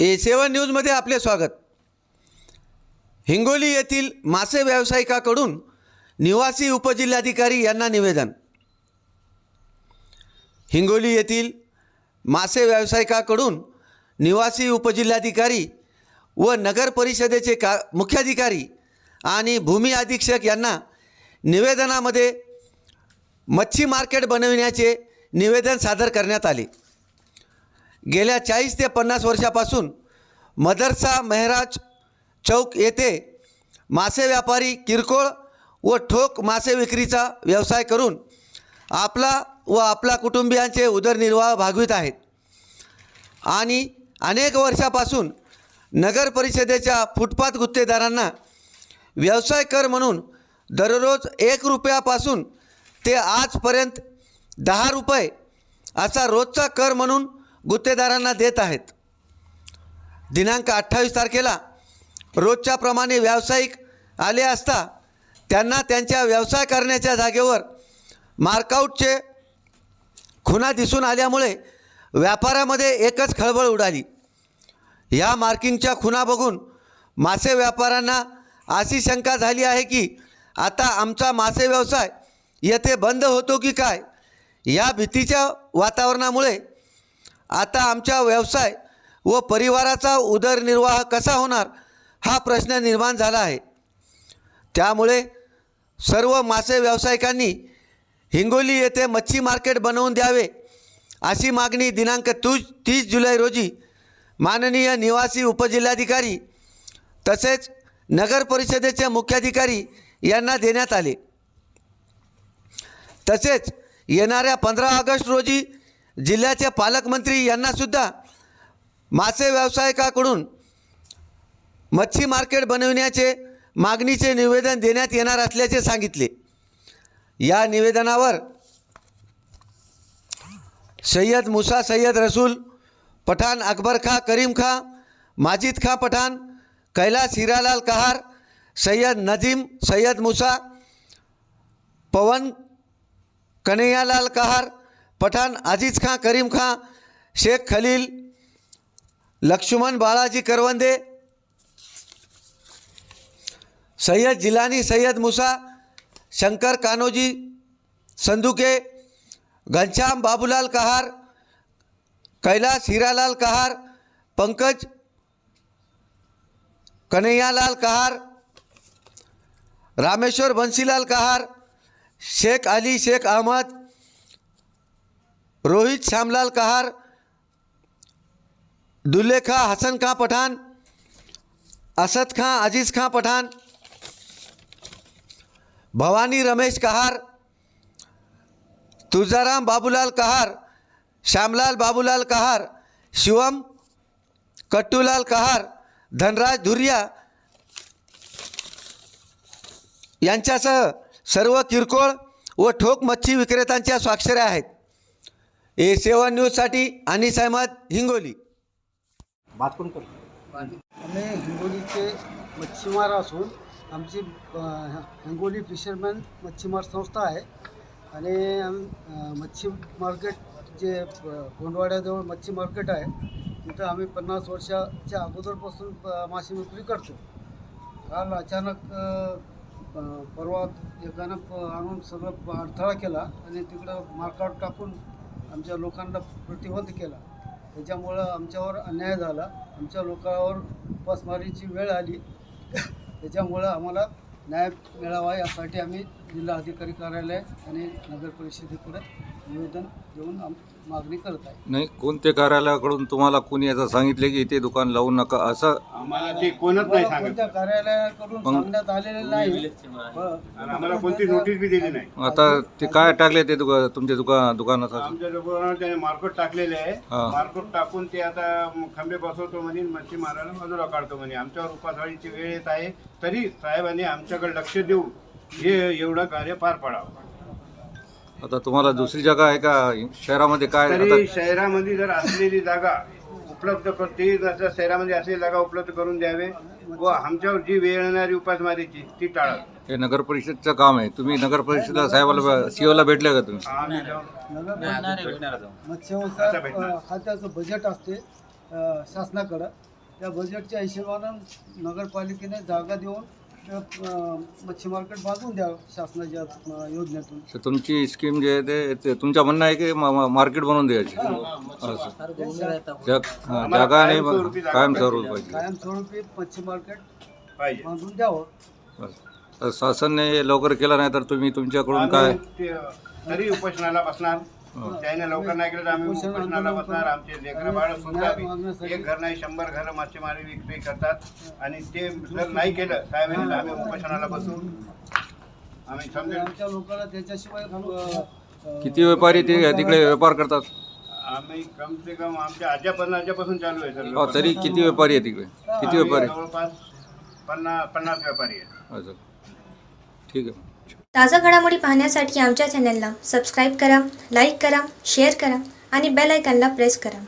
ए सेवन न्यूजमध्ये आपले स्वागत. हिंगोली येथील मासे व्यावसायिकाकडून निवासी उपजिल्हाधिकारी यांना निवेदन. हिंगोली येथील मासे व्यावसायिकाकडून निवासी उपजिल्हाधिकारी व नगर परिषदेचे का मुख्याधिकारी आणि भूमी अधीक्षक यांना निवेदनामध्ये मच्छी मार्केट बनविण्याचे निवेदन सादर करण्यात आले. गेल्या चाळीस ते पन्नास वर्षापासून मदरसा मेहराज चौक येथे मासे व्यापारी किरकोळ व ठोक मासे विक्रीचा व्यवसाय करून आपला व आपला कुटुंबियांचे उदरनिर्वाह भागवित आहेत. आणि अनेक वर्षापासून नगर परिषदेच्या फुटपाथ गुत्तेदारांना व्यवसाय कर म्हणून दररोज एक रुपयापासून ते आजपर्यंत दहा रुपये असा रोजचा कर म्हणून गुत्तेदारांना देत आहेत. दिनांक अठ्ठावीस तारखेला रोजच्याप्रमाणे व्यावसायिक आले असता त्यांना त्यांच्या व्यवसाय करण्याच्या जागेवर मार्कआउटचे खुणा दिसून आल्यामुळे व्यापारामध्ये एकच खळबळ उडाली. या मार्किंगच्या खुणा बघून मासे व्यापाऱ्यांना अशी शंका झाली आहे की आता आमचा मासे व्यवसाय येथे बंद होतो की काय? या भीतीच्या वातावरणामुळे आता आमचा व्यवसाय व परिवाराचा उदरनिर्वाह कसा होणार हा प्रश्न निर्माण झाला आहे. त्यामुळे सर्व मासे व्यावसायिकांनी हिंगोली येथे मच्छी मार्केट बनवून द्यावे अशी मागणी दिनांक तू तीस जुलै रोजी माननीय निवासी उपजिल्हाधिकारी तसेच नगर परिषदेचे मुख्याधिकारी यांना देण्यात आले. तसेच येणाऱ्या पंधरा ऑगस्ट रोजी जिल्ह्याचे पालकमंत्री यांनासुद्धा मासे व्यावसायिकाकडून मच्छी मार्केट बनविण्याचे मागणीचे निवेदन देण्यात येणार असल्याचे सांगितले. या निवेदनावर सय्यद मुसा सय्यद रसूल पठाण अकबर खा करीम खा माजिद खा पठाण कैलास हिरालाल कहार सय्यद नजीम सय्यद मुसा पवन कन्हैयालाल कहार पठाण अजीज खां करीम खां शेख खलील लक्ष्मण बाळाजी करवंदे सय्यद जिलानी सय्यद मुसा शंकर कानोजी संदुके घनश्याम बाबूलाल कहार कैलास हिरालाल कहार पंकज कन्हैयालाल कहार रामेश्वर बंसीलाल कहार शेख अली शेख अहमद रोहित श्यामलाल कहार दुल्लेखा हसन खां पठान असद खां अजीज खां पठान भवानी रमेश कहार तुळजाराम बाबूलाल कहार श्यामलाल बाबूलाल कहार शिवम कट्टूलाल कहार धनराज धुरिया यांच्यासह सर्व किरकोळ व ठोक मच्छी विक्रेत्यांच्या स्वाक्षऱ्या आहेत. ए सेवन न्यूजसाठी अनिस अहमद हिंगोली. बात कोण करतो? आम्ही हिंगोलीचे मच्छीमार असून आमची अ, हिंगोली फिशरमॅन मच्छीमार संस्था आहे. आणि अ, मच्छी मार्केट जे अ, गोंडवाड्याजवळ मच्छी मार्केट आहे तिथं आम्ही पन्नास वर्षाच्या अगोदरपासून अ, मासे विक्री करतो. काल अचानक अ, अ, परवा एकानं प- आणून सगळं अडथळा केला आणि तिकडं मार्कआउट टाकून आमच्या लोकांना प्रतिबंध केला. त्याच्यामुळं आमच्यावर अन्याय झाला. आमच्या लोकांवर उपासमारीची वेळ आली. त्याच्यामुळं आम्हाला न्याय मिळावा यासाठी आम्ही जिल्हा अधिकारी कार्यालय आणि नगर परिषदेकडे निवेदन देऊन आम मागणी करत आहे. नाही कोणत्या कार्यालयाकडून तुम्हाला कोणी याचं सांगितले की इथे दुकान लावू नका असं? आम्हाला ते कोणच नाही आम्हाला सांगत कोणत्या कार्यालयाकडून मग- सांगण्यात आलेलं नाही. आणि आम्हाला कोणती नोटीस बी दिली नाही. आता ते काय टाकले ते दुका तुमच्या दुका दुकानाचं आमच्या दुकानावर त्याने मार्केट टाकलेले आहे. हा. मार्केट टाकून ते आता खंबे बसवतो म्हणे मच्छी मारायला बाजूला काढतो म्हणे. आमच्यावर उपासवाडीची वेळ येत आहे. तरी साहेबांनी आमच्याकडे लक्ष देऊन हे एवढं कार्य पार पाडावं. आता तुम्हाला दुसरी जागा आहे का? शहरामध्ये काय तरी आता शहरामध्ये जर असलेली जागा उपलब्ध कर ते जर शहरामध्ये असलेली जागा उपलब्ध करून द्यावे व आमच्यावर जी वेळ येणारी उपासमारीची ती टाळावी. हे नगर परिषदचं काम आहे. तुम्ही नगर परिषद साहेबाला सीओला भेटले का तुम्ही? आम्ही जाऊन नगर मत्स्यव्यवसाय अ, खात्याचं बजेट असते अ, शासनाकडं. त्या बजेटच्या हिशोबानं नगरपालिकेने जागा देऊन मच्छी मार्केट बांधून द्यावं शासनाच्या अं, योजनेतून. तर तुमची स्कीम जे आहे ते- ते तुमचं म्हणणं आहे की म- म- मार्केट बनवून द्यायची? असं. हा, आम्हाला जागा आणि कायमस्वरूपी जागा कायमस्वरूपी पाहिजे. कायमस्वरूपी मच्छी मार्केट पाहिजे. बांधून द्यावं. तर शासनने हे लवकर केलं नाही तर तुम्ही तुमच्याकडून काय? आम्ही ते- तरी उपोषणाला बसणार. त्याने लवकर नाही केलं तर आम्ही उपोषण उपोषणाला बसणार. आमचे लेकरं बाळ सुद्धा एक घर नाही शंभर घर मासेमारी विक्री करतात. आणि ते जर नाही केलं साहेबांनी तर आम्ही उपोषणाला बसू आम्ही समजेल. आमच्या लोकांना त्याच्याशिवाय किती व्यापारी ते तिकडे व्यापार करतात? आम्ही कम से कम आमच्या आज्यापासून आज्यापासून चालू आहे सर हो, तरी किती व्यापारी आहे तिकडे? किती व्यापारी? जवळपास पन्नास पन्नास व्यापारी आहेत असं ठीक आहे. ताज्या घडामोडी पाहण्यासाठी आमच्या चॅनलला सबस्क्राईब करा लाईक करा शेअर करा आणि बेल आयकॉनला प्रेस करा.